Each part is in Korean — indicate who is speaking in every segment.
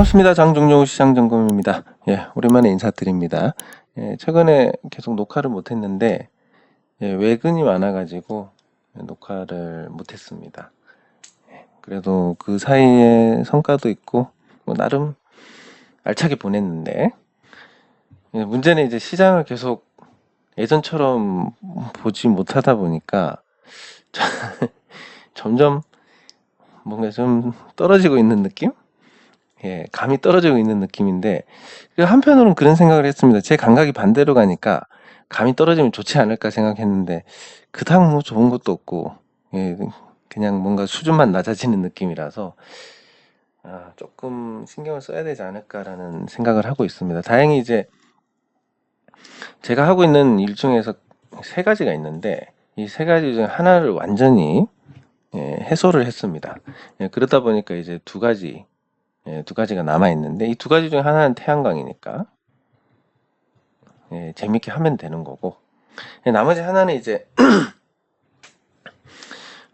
Speaker 1: 반갑습니다. 장종용 시장 점검입니다. 예, 오랜만에 인사드립니다. 예, 최근에 계속 녹화를 못했는데 예, 외근이 많아가지고 녹화를 못했습니다. 예, 그래도 그 사이에 성과도 있고 뭐 나름 알차게 보냈는데 예, 문제는 이제 시장을 계속 예전처럼 보지 못하다 보니까 점점 뭔가 좀 떨어지고 있는 느낌? 예, 감이 떨어지고 있는 느낌인데 그 한편으로는 그런 생각을 했습니다. 제 감각이 반대로 가니까 감이 떨어지면 좋지 않을까 생각했는데 그닥 뭐 좋은 것도 없고 예, 그냥 뭔가 수준만 낮아지는 느낌이라서 아, 조금 신경을 써야 되지 않을까라는 생각을 하고 있습니다. 다행히 이제 제가 하고 있는 일 중에서 세 가지가 있는데 이 세 가지 중 하나를 완전히 예, 해소를 했습니다. 예, 그러다 보니까 이제 두 가지 예, 두 가지가 남아 있는데 이 두 가지 중에 하나는 태양광이니까 예, 재밌게 하면 되는 거고 예, 나머지 하나는 이제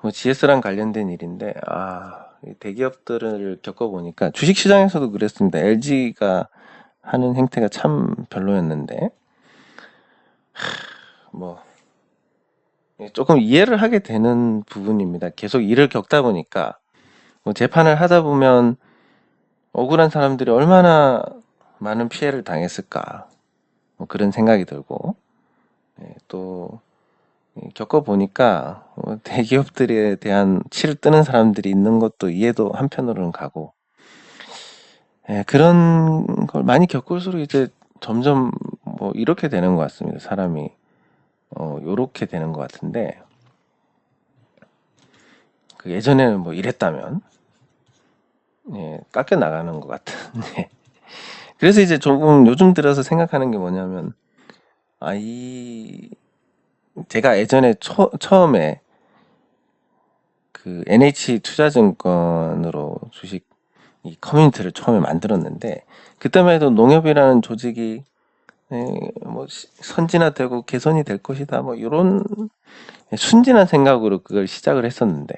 Speaker 1: 뭐 GS랑 관련된 일인데 아, 이 대기업들을 겪어보니까 주식시장에서도 그랬습니다. LG가 하는 행태가 참 별로였는데 하, 뭐 예, 조금 이해를 하게 되는 부분입니다. 계속 일을 겪다 보니까 뭐 재판을 하다 보면 억울한 사람들이 얼마나 많은 피해를 당했을까? 뭐 그런 생각이 들고. 예, 또 예, 겪어보니까 뭐 대기업들에 대한 치를 뜨는 사람들이 있는 것도 이해도 한편으로는 가고. 예, 그런 걸 많이 겪을수록 이제 점점 뭐 이렇게 되는 것 같습니다. 사람이. 어, 요렇게 되는 것 같은데. 그 예전에는 뭐 이랬다면 예, 깎여 나가는 것 같은. 예. 그래서 이제 조금 요즘 들어서 생각하는 게 뭐냐면 아 이 제가 예전에 초, 처음에 그 NH 투자증권으로 주식 이 커뮤니티를 처음에 만들었는데 그때만 해도 농협이라는 조직이 예, 뭐 시- 선진화되고 개선이 될 것이다 뭐 이런 순진한 생각으로 그걸 시작을 했었는데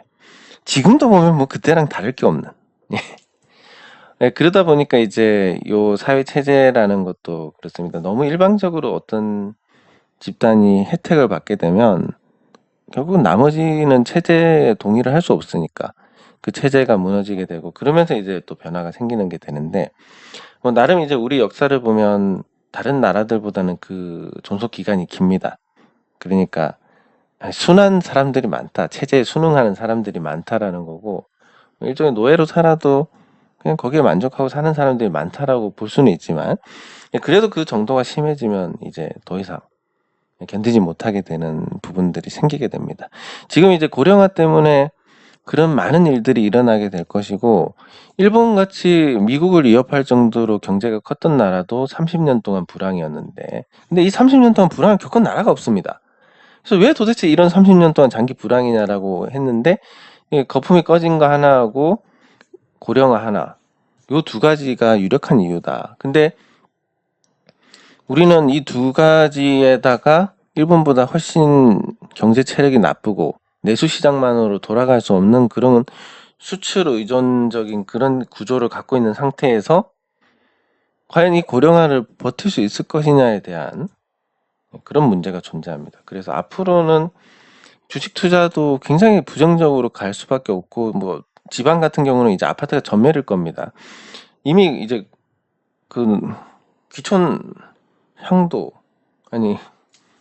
Speaker 1: 지금도 보면 뭐 그때랑 다를 게 없는 네, 그러다 보니까 이제 요 사회 체제라는 것도 그렇습니다. 너무 일방적으로 어떤 집단이 혜택을 받게 되면 결국 나머지는 체제에 동의를 할 수 없으니까 그 체제가 무너지게 되고 그러면서 이제 또 변화가 생기는 게 되는데 뭐 나름 이제 우리 역사를 보면 다른 나라들보다는 그 존속 기간이 깁니다. 그러니까 순한 사람들이 많다, 체제에 순응하는 사람들이 많다라는 거고 일종의 노예로 살아도 그냥 거기에 만족하고 사는 사람들이 많다라고 볼 수는 있지만 그래도 그 정도가 심해지면 이제 더 이상 견디지 못하게 되는 부분들이 생기게 됩니다. 지금 이제 고령화 때문에 그런 많은 일들이 일어나게 될 것이고 일본 같이 미국을 위협할 정도로 경제가 컸던 나라도 30년 동안 불황이었는데 근데 이 30년 동안 불황을 겪은 나라가 없습니다. 그래서 왜 도대체 이런 30년 동안 장기 불황이냐라고 했는데 이 거품이 꺼진 거 하나하고 고령화 하나 요 두 가지가 유력한 이유다. 근데 우리는 이 두 가지에다가 일본보다 훨씬 경제 체력이 나쁘고 내수 시장만으로 돌아갈 수 없는 그런 수출 의존적인 그런 구조를 갖고 있는 상태에서 과연 이 고령화를 버틸 수 있을 것이냐에 대한 그런 문제가 존재합니다. 그래서 앞으로는 주식 투자도 굉장히 부정적으로 갈 수밖에 없고 뭐 지방 같은 경우는 이제 아파트가 전매일 겁니다. 이미 이제 그 귀촌 향도 아니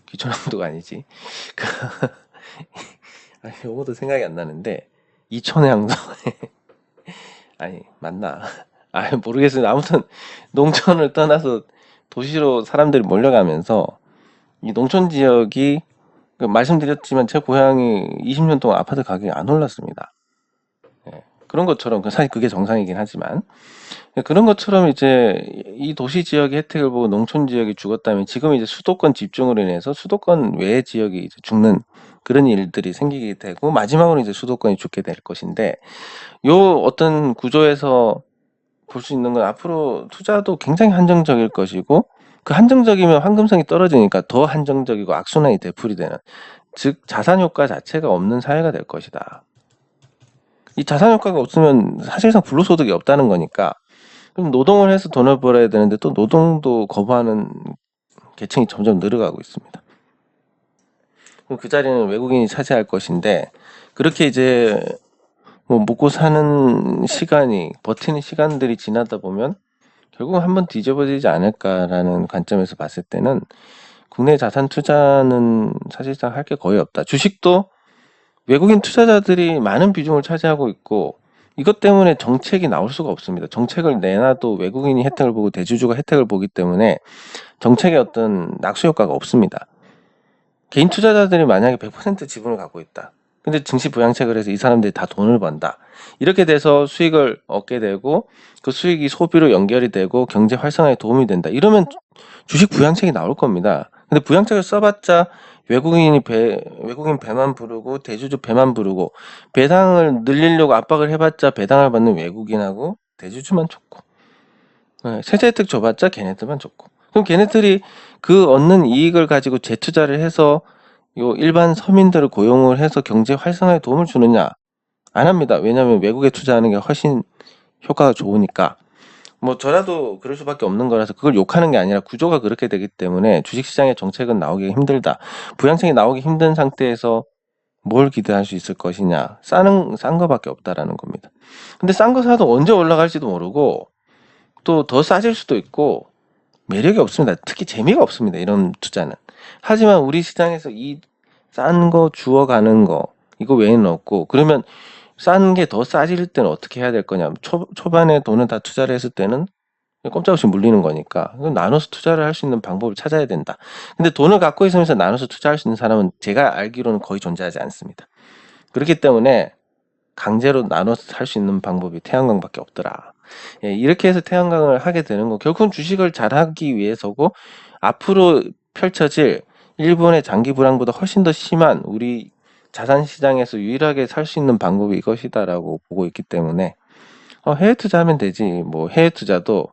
Speaker 1: 귀촌 향도가 아니지. 그 아니 요거도 생각이 안 나는데 이촌 향도. 아니 맞나? 아 모르겠어요 아무튼 농촌을 떠나서 도시로 사람들이 몰려가면서 이 농촌 지역이 그 말씀드렸지만 제 고향이 20년 동안 아파트 가격이 안 올랐습니다. 예, 그런 것처럼 그 사실 그게 정상이긴 하지만 예, 그런 것처럼 이제 이 도시 지역의 혜택을 보고 농촌 지역이 죽었다면 지금 이제 수도권 집중으로 인해서 수도권 외의 지역이 이제 죽는 그런 일들이 생기게 되고 마지막으로 이제 수도권이 죽게 될 것인데 요 어떤 구조에서 볼 수 있는 건 앞으로 투자도 굉장히 한정적일 것이고 그 한정적이면 황금성이 떨어지니까 더 한정적이고 악순환이 되풀이 되는 즉 자산 효과 자체가 없는 사회가 될 것이다. 이 자산 효과가 없으면 사실상 불로소득이 없다는 거니까 그럼 노동을 해서 돈을 벌어야 되는데 또 노동도 거부하는 계층이 점점 늘어가고 있습니다. 그럼 그 자리는 외국인이 차지할 것인데 그렇게 이제 뭐 먹고 사는 시간이 버티는 시간들이 지나다 보면 결국 한번 뒤집어지지 않을까라는 관점에서 봤을 때는 국내 자산 투자는 사실상 할 게 거의 없다. 주식도 외국인 투자자들이 많은 비중을 차지하고 있고 이것 때문에 정책이 나올 수가 없습니다. 정책을 내놔도 외국인이 혜택을 보고 대주주가 혜택을 보기 때문에 정책의 어떤 낙수 효과가 없습니다. 개인 투자자들이 만약에 100% 지분을 갖고 있다. 근데 증시 부양책을 해서 이 사람들이 다 돈을 번다. 이렇게 돼서 수익을 얻게 되고 그 수익이 소비로 연결이 되고 경제 활성화에 도움이 된다. 이러면 주식 부양책이 나올 겁니다. 근데 부양책을 써봤자 외국인이 배, 외국인 배만 부르고 대주주 배만 부르고 배당을 늘리려고 압박을 해봤자 배당을 받는 외국인하고 대주주만 좋고 네, 세제 혜택 줘봤자 걔네들만 좋고 그럼 걔네들이 그 얻는 이익을 가지고 재투자를 해서 요 일반 서민들을 고용을 해서 경제 활성화에 도움을 주느냐 안 합니다. 왜냐하면 외국에 투자하는 게 훨씬 효과가 좋으니까 뭐 저라도 그럴 수밖에 없는 거라서 그걸 욕하는 게 아니라 구조가 그렇게 되기 때문에 주식시장의 정책은 나오기 힘들다. 부양책이 나오기 힘든 상태에서 뭘 기대할 수 있을 것이냐 싸는 싼 거밖에 없다라는 겁니다. 근데 싼 거 사도 언제 올라갈지도 모르고 또 더 싸질 수도 있고 매력이 없습니다. 특히 재미가 없습니다. 이런 투자는. 하지만 우리 시장에서 이 싼 거 주워 가는 거 이거 외에는 없고 그러면 싼 게 더 싸질 때는 어떻게 해야 될 거냐. 초, 초반에 돈을 다 투자를 했을 때는 꼼짝없이 물리는 거니까 그럼 나눠서 투자를 할 수 있는 방법을 찾아야 된다. 근데 돈을 갖고 있으면서 나눠서 투자할 수 있는 사람은 제가 알기로는 거의 존재하지 않습니다. 그렇기 때문에 강제로 나눠서 할 수 있는 방법이 태양광밖에 없더라. 예, 이렇게 해서 태양광을 하게 되는 거 결국은 주식을 잘하기 위해서고 앞으로 펼쳐질 일본의 장기 불황보다 훨씬 더 심한 우리 자산 시장에서 유일하게 살 수 있는 방법이 이것이다라고 보고 있기 때문에 어, 해외 투자하면 되지. 뭐 해외 투자도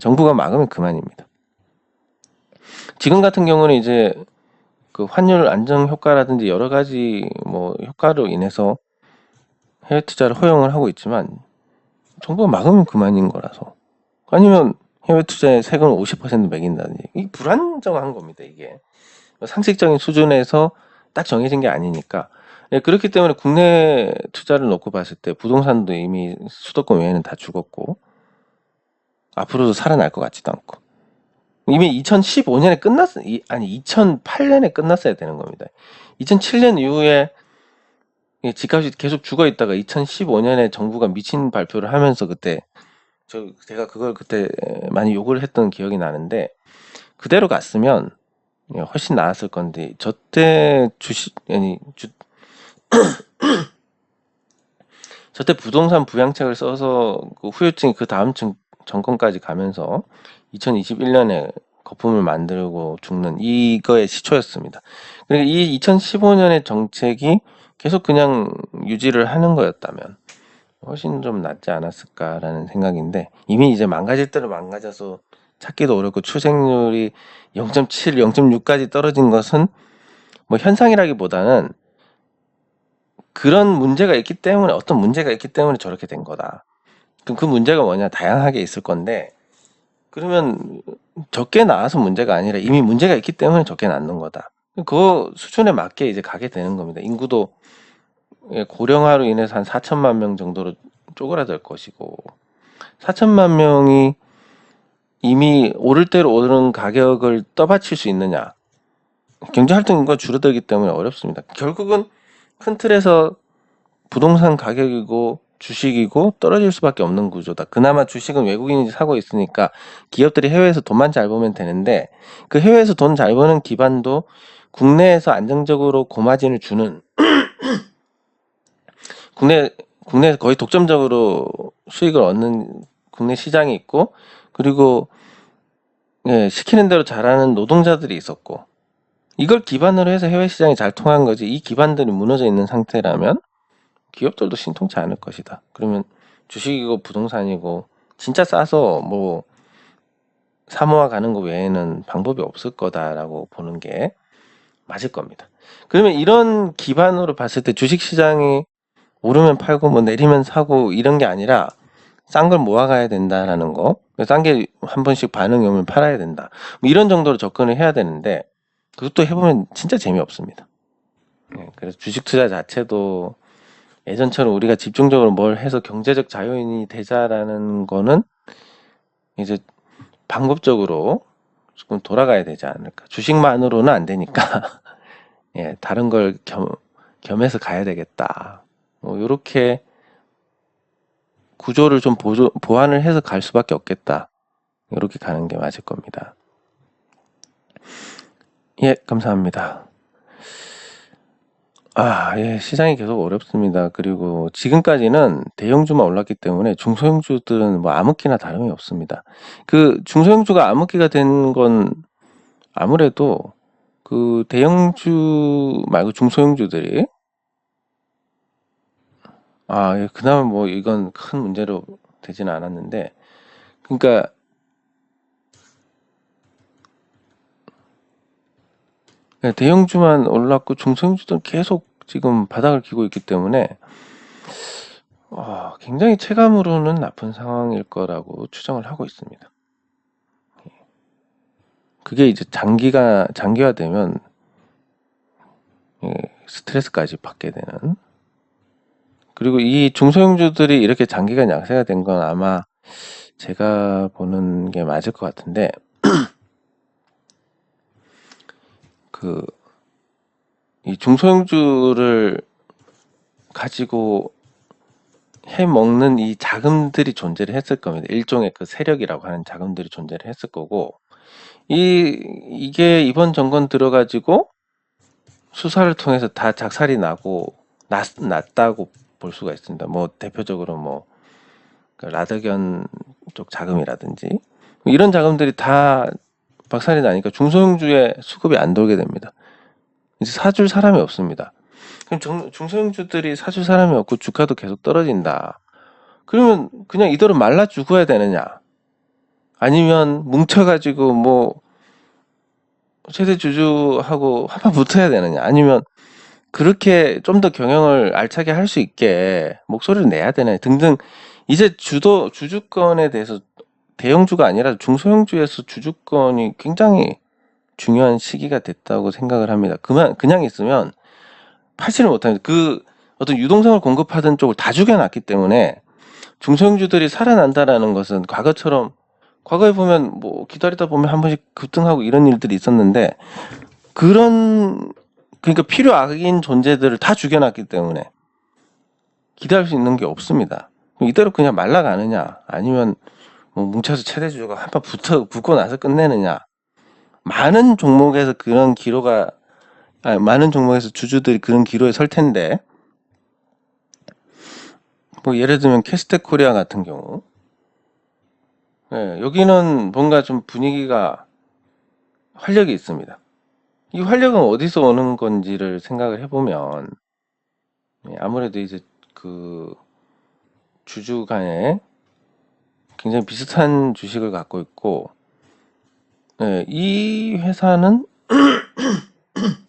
Speaker 1: 정부가 막으면 그만입니다. 지금 같은 경우는 이제 그 환율 안정 효과라든지 여러 가지 뭐 효과로 인해서 해외 투자를 허용을 하고 있지만 정부가 막으면 그만인 거라서 아니면 해외 투자에 세금을 50% 매긴다든지 이 불안정한 겁니다 이게. 상식적인 수준에서 딱 정해진 게 아니니까. 네, 그렇기 때문에 국내 투자를 놓고 봤을 때 부동산도 이미 수도권 외에는 다 죽었고 앞으로도 살아날 것 같지도 않고. 이미 2015년에 끝났어 아니 2008년에 끝났어야 되는 겁니다. 2007년 이후에 집값이 계속 죽어 있다가 2015년에 정부가 미친 발표를 하면서 그때 저 제가 그걸 그때 많이 욕을 했던 기억이 나는데 그대로 갔으면 훨씬 나았을 건데 저 때 주식 아니 주 저 때 부동산 부양책을 써서 그 후유증이 그 다음 층 정권까지 가면서 2021년에 거품을 만들고 죽는 이거의 시초였습니다. 그러니까 이 2015년의 정책이 계속 그냥 유지를 하는 거였다면 훨씬 좀 낫지 않았을까라는 생각인데 이미 이제 망가질 대로 망가져서 찾기도 어렵고 출생률이 0.7, 0.6까지 떨어진 것은 뭐 현상이라기보다는 그런 문제가 있기 때문에 어떤 문제가 있기 때문에 저렇게 된 거다. 그럼 그 문제가 뭐냐 다양하게 있을 건데 그러면 적게 나와서 문제가 아니라 이미 문제가 있기 때문에 적게 낳는 거다. 그 수준에 맞게 이제 가게 되는 겁니다. 인구도 예, 고령화로 인해서 한 4천만 명 정도로 쪼그라들 것이고 4천만 명이 이미 오를 대로 오르는 가격을 떠받칠 수 있느냐 경제 활동 인구가 줄어들기 때문에 어렵습니다. 결국은 큰 틀에서 부동산 가격이고 주식이고 떨어질 수밖에 없는 구조다. 그나마 주식은 외국인이 사고 있으니까 기업들이 해외에서 돈만 잘 벌면 되는데 그 해외에서 돈 잘 버는 기반도 국내에서 안정적으로 고마진을 주는 국내 국내에서 거의 독점적으로 수익을 얻는 국내 시장이 있고 그리고 예, 시키는 대로 잘하는 노동자들이 있었고 이걸 기반으로 해서 해외 시장이 잘 통한 거지 이 기반들이 무너져 있는 상태라면 기업들도 신통치 않을 것이다. 그러면 주식이고 부동산이고 진짜 싸서 뭐 사모아 가는 거 외에는 방법이 없을 거다라고 보는 게 맞을 겁니다. 그러면 이런 기반으로 봤을 때 주식 시장이 오르면 팔고 뭐 내리면 사고 이런 게 아니라 싼 걸 모아가야 된다라는 거. 싼 게 한 번씩 반응이 오면 팔아야 된다. 뭐 이런 정도로 접근을 해야 되는데 그것도 해보면 진짜 재미없습니다. 예, 그래서 주식 투자 자체도 예전처럼 우리가 집중적으로 뭘 해서 경제적 자유인이 되자라는 거는 이제 방법적으로 조금 돌아가야 되지 않을까. 주식만으로는 안 되니까 예, 다른 걸 겸, 겸해서 가야 되겠다. 뭐 요렇게 구조를 좀 보조, 보완을 해서 갈 수밖에 없겠다. 이렇게 가는 게 맞을 겁니다. 예, 감사합니다. 아, 예, 시장이 계속 어렵습니다. 그리고 지금까지는 대형주만 올랐기 때문에 중소형주들은 뭐 암흑기나 다름이 없습니다. 그 중소형주가 암흑기가 된 건 아무래도 그 대형주 말고 중소형주들이 아, 예, 그나마 뭐 이건 큰 문제로 되지는 않았는데 그러니까 네, 대형주만 올랐고 중소형주들은 계속 지금 바닥을 기고 있기 때문에 어, 굉장히 체감으로는 나쁜 상황일 거라고 추정을 하고 있습니다. 예. 그게 이제 장기가 장기화되면 예, 스트레스까지 받게 되는 그리고 이 중소형주들이 이렇게 장기간 양세가 된 건 아마 제가 보는 게 맞을 것 같은데 그 이 중소형주를 가지고 해 먹는 이 자금들이 존재를 했을 겁니다. 일종의 그 세력이라고 하는 자금들이 존재를 했을 거고 이 이게 이번 정권 들어가지고 수사를 통해서 다 작살이 나고 났, 났다고 볼 수가 있습니다. 뭐 대표적으로 뭐그 라더견 쪽 자금이라든지 뭐 이런 자금들이 다 박살이 나니까 중소형주에 수급이 안 돌게 됩니다. 이제 사줄 사람이 없습니다. 그럼 중, 중소형주들이 사줄 사람이 없고 주가도 계속 떨어진다. 그러면 그냥 이대로 말라 죽어야 되느냐? 아니면 뭉쳐가지고 뭐 최대 주주하고 한판 붙어야 되느냐? 아니면 그렇게 좀 더 경영을 알차게 할 수 있게 목소리를 내야 되나 등등 이제 주도 주주권에 대해서 대형주가 아니라 중소형주에서 주주권이 굉장히 중요한 시기가 됐다고 생각을 합니다. 그만 그냥 있으면 팔지를 못합니다. 그 어떤 유동성을 공급하던 쪽을 다 죽여놨기 때문에 중소형주들이 살아난다라는 것은 과거처럼 과거에 보면 뭐 기다리다 보면 한 번씩 급등하고 이런 일들이 있었는데 그런 그러니까 필요 악인 존재들을 다 죽여놨기 때문에 기대할 수 있는 게 없습니다. 이대로 그냥 말라가느냐 아니면 뭐 뭉쳐서 최대 주주가 한판 붙어 붙고 나서 끝내느냐 많은 종목에서 그런 기로가 아니, 많은 종목에서 주주들이 그런 기로에 설 텐데 뭐 예를 들면 캐스텍 코리아 같은 경우 네, 여기는 뭔가 좀 분위기가 활력이 있습니다. 이 활력은 어디서 오는 건지를 생각을 해 보면 예, 아무래도 이제 그 주주 간에 굉장히 비슷한 주식을 갖고 있고 네, 이 회사는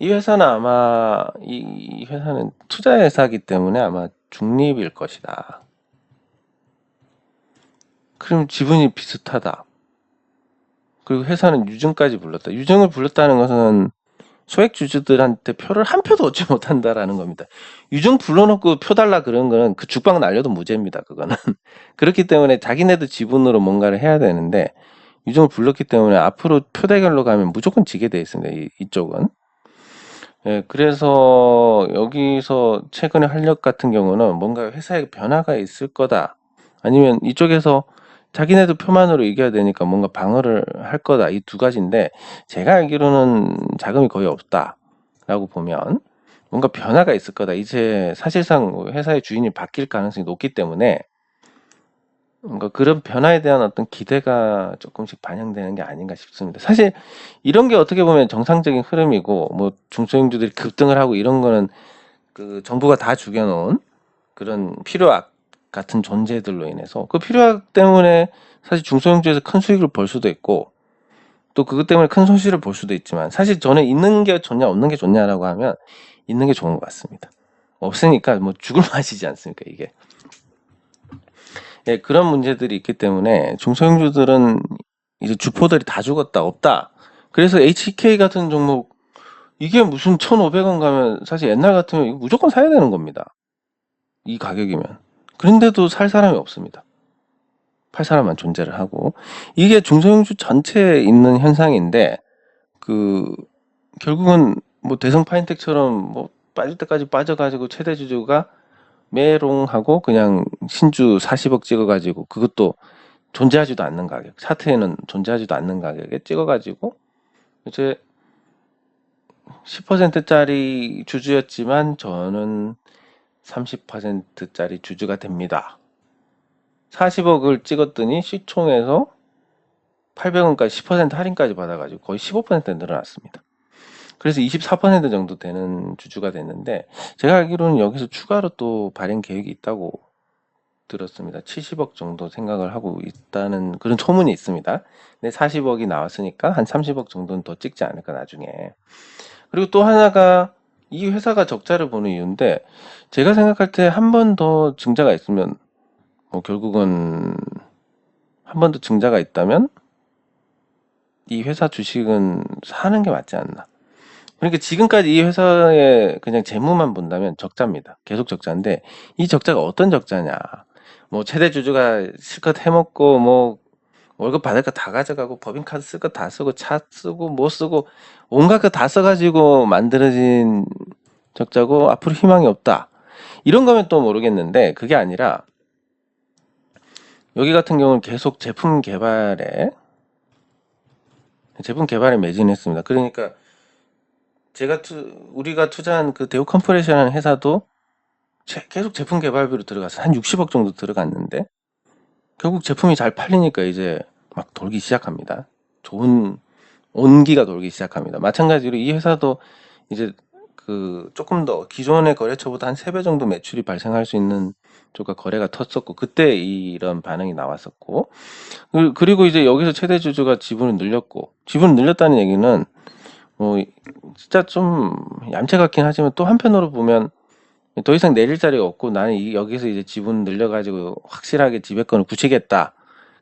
Speaker 1: 이 회사는 아마 이 회사는 투자 회사이기 때문에 아마 중립일 것이다. 그럼 지분이 비슷하다. 그리고 회사는 유증까지 불렀다. 유증을 불렀다는 것은 소액 주주들한테 표를 한 표도 얻지 못한다라는 겁니다. 유증 불러놓고 표 달라 그런 거는 그 죽방 날려도 무죄입니다. 그거는 그렇기 때문에 자기네도 지분으로 뭔가를 해야 되는데 유증을 불렀기 때문에 앞으로 표 대결로 가면 무조건 지게 돼 있습니다. 이, 이쪽은. 예, 그래서 여기서 최근의 활력 같은 경우는 뭔가 회사에 변화가 있을 거다. 아니면 이쪽에서 자기네도 표만으로 이겨야 되니까 뭔가 방어를 할 거다. 이 두 가지인데 제가 알기로는 자금이 거의 없다라고 보면 뭔가 변화가 있을 거다. 이제 사실상 회사의 주인이 바뀔 가능성이 높기 때문에 뭔가 그런 변화에 대한 어떤 기대가 조금씩 반영되는 게 아닌가 싶습니다. 사실 이런 게 어떻게 보면 정상적인 흐름이고 뭐 중소형주들이 급등을 하고 이런 거는 그 정부가 다 죽여놓은 그런 필요 악 같은 존재들로 인해서 그 필요악 때문에 사실 중소형주에서 큰 수익을 벌 수도 있고 또 그것 때문에 큰 손실을 볼 수도 있지만 사실 저는 있는 게 좋냐 없는 게 좋냐라고 하면 있는 게 좋은 것 같습니다. 없으니까 뭐 죽을 맛이지 않습니까 이게. 예, 그런 문제들이 있기 때문에 중소형주들은 이제 주포들이 다 죽었다 없다. 그래서 HK 같은 종목 이게 무슨 1,500원 가면 사실 옛날 같으면 무조건 사야 되는 겁니다. 이 가격이면. 그런데도 살 사람이 없습니다. 팔 사람만 존재를 하고 이게 중소형주 전체에 있는 현상인데 그 결국은 뭐 대성 파인텍처럼 뭐 빠질 때까지 빠져가지고 최대 주주가 메롱하고 그냥 신주 40억 찍어가지고 그것도 존재하지도 않는 가격 차트에는 존재하지도 않는 가격에 찍어가지고 이제 10%짜리 주주였지만 저는 30%짜리 주주가 됩니다. 40억을 찍었더니 시총에서 800원까지 10% 할인까지 받아가지고 거의 15% 늘어났습니다. 그래서 24% 정도 되는 주주가 됐는데 제가 알기로는 여기서 추가로 또 발행 계획이 있다고 들었습니다. 70억 정도 생각을 하고 있다는 그런 소문이 있습니다. 근데 40억이 나왔으니까 한 30억 정도는 더 찍지 않을까 나중에. 그리고 또 하나가 이 회사가 적자를 보는 이유인데 제가 생각할 때 한 번 더 증자가 있으면 뭐 결국은 한 번 더 증자가 있다면 이 회사 주식은 사는 게 맞지 않나. 그러니까 지금까지 이 회사의 그냥 재무만 본다면 적자입니다. 계속 적자인데 이 적자가 어떤 적자냐. 뭐 최대 주주가 실컷 해먹고 뭐 월급 받을 거 다 가져가고 법인카드 쓸 거 다 쓰고 차 쓰고 뭐 쓰고 온갖 거 다 써가지고 만들어진 적자고 앞으로 희망이 없다. 이런 거면 또 모르겠는데 그게 아니라 여기 같은 경우는 계속 제품 개발에 제품 개발에 매진했습니다. 그러니까 제가 투, 우리가 투자한 그 대우 컴프레션이라는 회사도 제- 계속 제품 개발비로 들어가서 한 60억 정도 들어갔는데 결국 제품이 잘 팔리니까 이제 막 돌기 시작합니다. 좋은 온기가 돌기 시작합니다. 마찬가지로 이 회사도 이제 그 조금 더 기존의 거래처보다 한 3배 정도 매출이 발생할 수 있는 쪽과 거래가 텄었고 그때 이런 반응이 나왔었고 그- 그리고 이제 여기서 최대 주주가 지분을 늘렸고 지분을 늘렸다는 얘기는 뭐 진짜 좀 얌체 같긴 하지만 또 한편으로 보면 더 이상 내릴 자리가 없고 나는 이- 여기서 이제 지분 늘려가지고 확실하게 지배권을 굳히겠다.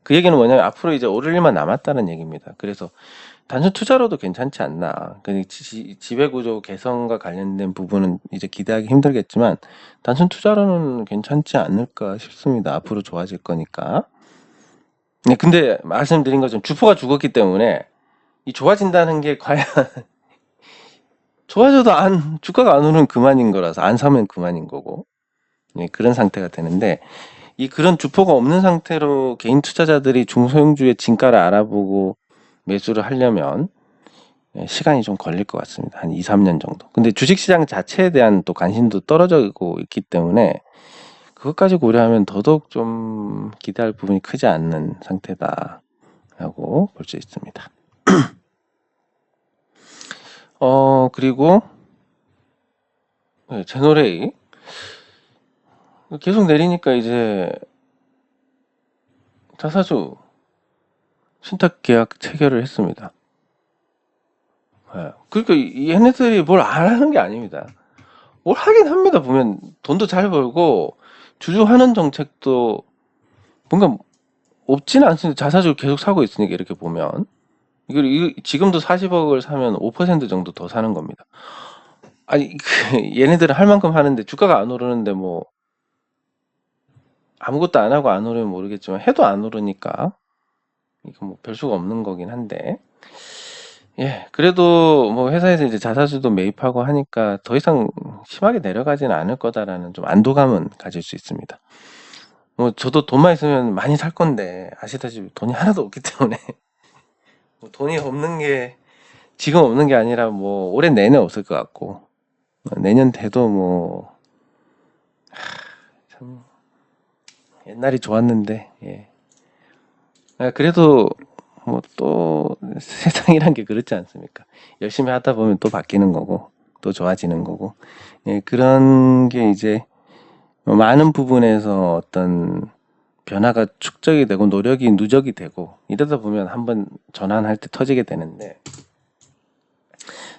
Speaker 1: 그 얘기는 뭐냐면 앞으로 이제 오를 일만 남았다는 얘기입니다. 그래서 단순 투자로도 괜찮지 않나. 그 지- 지배구조 개선과 관련된 부분은 이제 기대하기 힘들겠지만 단순 투자로는 괜찮지 않을까 싶습니다. 앞으로 좋아질 거니까. 네, 근데 말씀드린 것처럼 주포가 죽었기 때문에 이 좋아진다는 게 과연 좋아져도 안 주가가 안 오르면 그만인 거라서 안 사면 그만인 거고 네, 그런 상태가 되는데 이 그런 주포가 없는 상태로 개인 투자자들이 중소형주의 진가를 알아보고 매수를 하려면 예, 시간이 좀 걸릴 것 같습니다. 한 2, 3년 정도. 근데 주식시장 자체에 대한 또 관심도 떨어지고 있기 때문에 그것까지 고려하면 더더욱 좀 기대할 부분이 크지 않는 상태다라고 볼 수 있습니다. 어, 그리고 네, 제노레이 계속 내리니까 이제 자사주 신탁 계약 체결을 했습니다. 예. 그러니까 이 얘네들이 뭘 안 하는 게 아닙니다. 뭘 하긴 합니다. 보면 돈도 잘 벌고 주주하는 정책도 뭔가 없지는 않습니다. 자사주를 계속 사고 있으니까 이렇게 보면 이거 지금도 40억을 사면 5% 정도 더 사는 겁니다. 아니 그 얘네들은 할 만큼 하는데 주가가 안 오르는데 뭐 아무것도 안 하고 안 오르면 모르겠지만 해도 안 오르니까 이거 뭐 별 수가 없는 거긴 한데 예 그래도 뭐 회사에서 이제 자사주도 매입하고 하니까 더 이상 심하게 내려가지는 않을 거다라는 좀 안도감은 가질 수 있습니다. 뭐 저도 돈만 있으면 많이 살 건데 아시다시피 돈이 하나도 없기 때문에 뭐 돈이 없는 게 지금 없는 게 아니라 뭐 올해 내내 없을 것 같고 어, 내년 돼도 뭐 참 옛날이 좋았는데 예. 아, 그래도 뭐 또 세상이란 게 그렇지 않습니까? 열심히 하다 보면 또 바뀌는 거고 또 좋아지는 거고 예, 그런 게 이제 많은 부분에서 어떤 변화가 축적이 되고 노력이 누적이 되고 이러다 보면 한번 전환할 때 터지게 되는데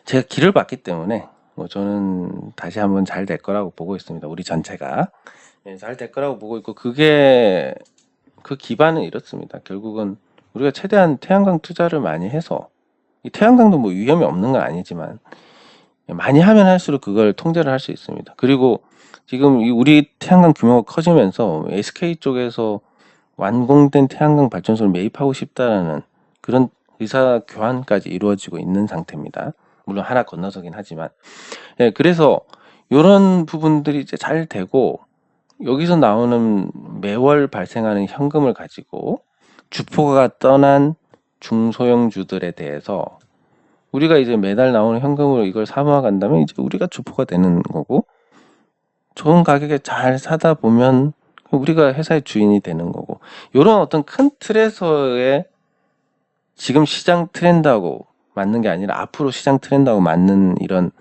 Speaker 1: 제가 길을 봤기 때문에 뭐 저는 다시 한번 잘 될 거라고 보고 있습니다. 우리 전체가 예, 잘 될 거라고 보고 있고 그게 그 기반은 이렇습니다. 결국은 우리가 최대한 태양광 투자를 많이 해서 이 태양광도 뭐 위험이 없는 건 아니지만 많이 하면 할수록 그걸 통제를 할 수 있습니다. 그리고 지금 이 우리 태양광 규모가 커지면서 SK 쪽에서 완공된 태양광 발전소를 매입하고 싶다라는 그런 의사 교환까지 이루어지고 있는 상태입니다. 물론 하나 건너서긴 하지만 예, 그래서 이런 부분들이 이제 잘 되고 여기서 나오는 매월 발생하는 현금을 가지고 주포가 떠난 중소형주들에 대해서 우리가 이제 매달 나오는 현금으로 이걸 사모아 간다면 이제 우리가 주포가 되는 거고 좋은 가격에 잘 사다 보면 우리가 회사의 주인이 되는 거고 이런 어떤 큰 틀에서의 지금 시장 트렌드하고 맞는 게 아니라 앞으로 시장 트렌드하고 맞는 이런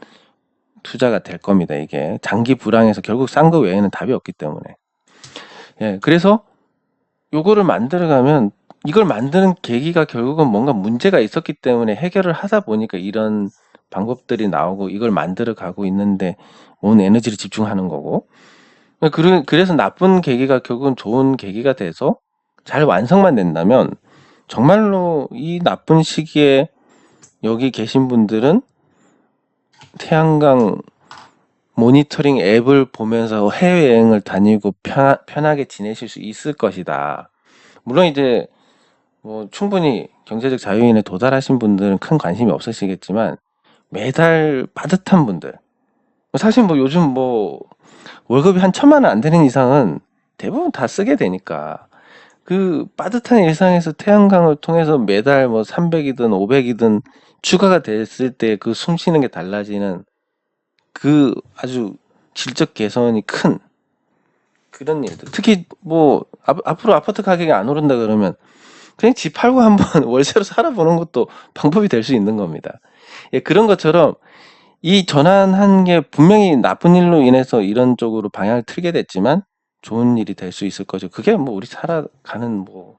Speaker 1: 투자가 될 겁니다. 이게 장기 불황에서 결국 싼 거 외에는 답이 없기 때문에. 예, 그래서 요거를 만들어가면 이걸 만드는 계기가 결국은 뭔가 문제가 있었기 때문에 해결을 하다 보니까 이런 방법들이 나오고 이걸 만들어 가고 있는데 온 에너지를 집중하는 거고. 그래- 그래서 나쁜 계기가 결국은 좋은 계기가 돼서 잘 완성만 된다면 정말로 이 나쁜 시기에 여기 계신 분들은 태양광 모니터링 앱을 보면서 해외여행을 다니고 편, 편하게 지내실 수 있을 것이다. 물론 이제 뭐 충분히 경제적 자유인에 도달하신 분들은 큰 관심이 없으시겠지만 매달 빠듯한 분들 사실 뭐 요즘 뭐 월급이 한 천만 원 안 되는 이상은 대부분 다 쓰게 되니까 그 빠듯한 일상에서 태양광을 통해서 매달 뭐 300이든 500이든 추가가 됐을 때 그 숨 쉬는 게 달라지는 그 아주 질적 개선이 큰 그런 일들. 특히 뭐 앞, 앞으로 아파트 가격이 안 오른다 그러면 그냥 집 팔고 한번 월세로 살아보는 것도 방법이 될 수 있는 겁니다. 예, 그런 것처럼 이 전환한 게 분명히 나쁜 일로 인해서 이런 쪽으로 방향을 틀게 됐지만 좋은 일이 될 수 있을 거죠. 그게 뭐 우리 살아가는 뭐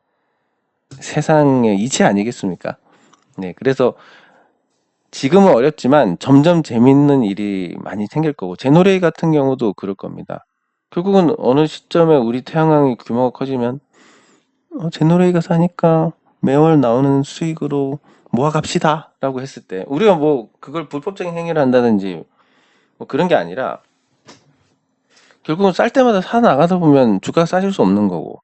Speaker 1: 세상의 이치 아니겠습니까? 네, 그래서 지금은 어렵지만 점점 재밌는 일이 많이 생길 거고 제노레이 같은 경우도 그럴 겁니다. 결국은 어느 시점에 우리 태양광이 규모가 커지면 어, 제노레이가 사니까 매월 나오는 수익으로 모아갑시다 라고 했을 때 우리가 뭐 그걸 불법적인 행위를 한다든지 뭐 그런 게 아니라 결국은 쌀 때마다 사 나가다 보면 주가가 싸질 수 없는 거고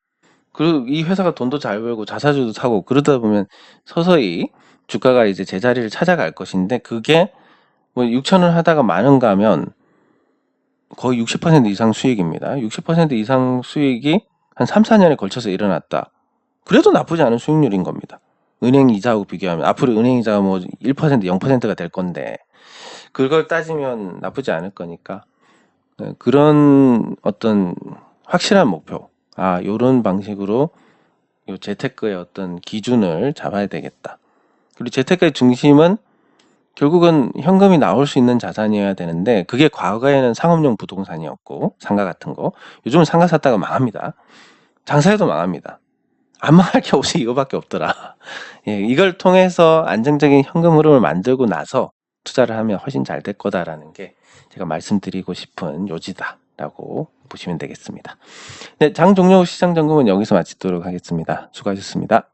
Speaker 1: 그리고 이 회사가 돈도 잘 벌고 자사주도 사고 그러다 보면 서서히 주가가 이제 제자리를 찾아갈 것인데 그게 뭐 6천 원 하다가 만원 가면 거의 60% 이상 수익입니다. 60% 이상 수익이 한 3, 4년에 걸쳐서 일어났다. 그래도 나쁘지 않은 수익률인 겁니다. 은행 이자하고 비교하면 앞으로 은행 이자가 뭐 1%, 0%가 될 건데 그걸 따지면 나쁘지 않을 거니까 네, 그런 어떤 확실한 목표, 아 이런 방식으로 요 재테크의 어떤 기준을 잡아야 되겠다. 그리고 재테크의 중심은 결국은 현금이 나올 수 있는 자산이어야 되는데 그게 과거에는 상업용 부동산이었고 상가 같은 거 요즘은 상가 샀다가 망합니다. 장사해도 망합니다. 안 망할 게 없이 이거밖에 없더라. 예, 이걸 통해서 안정적인 현금 흐름을 만들고 나서 투자를 하면 훨씬 잘 될 거다라는 게 제가 말씀드리고 싶은 요지다라고 보시면 되겠습니다. 네, 장 종료 후 시장 점검은 여기서 마치도록 하겠습니다. 수고하셨습니다.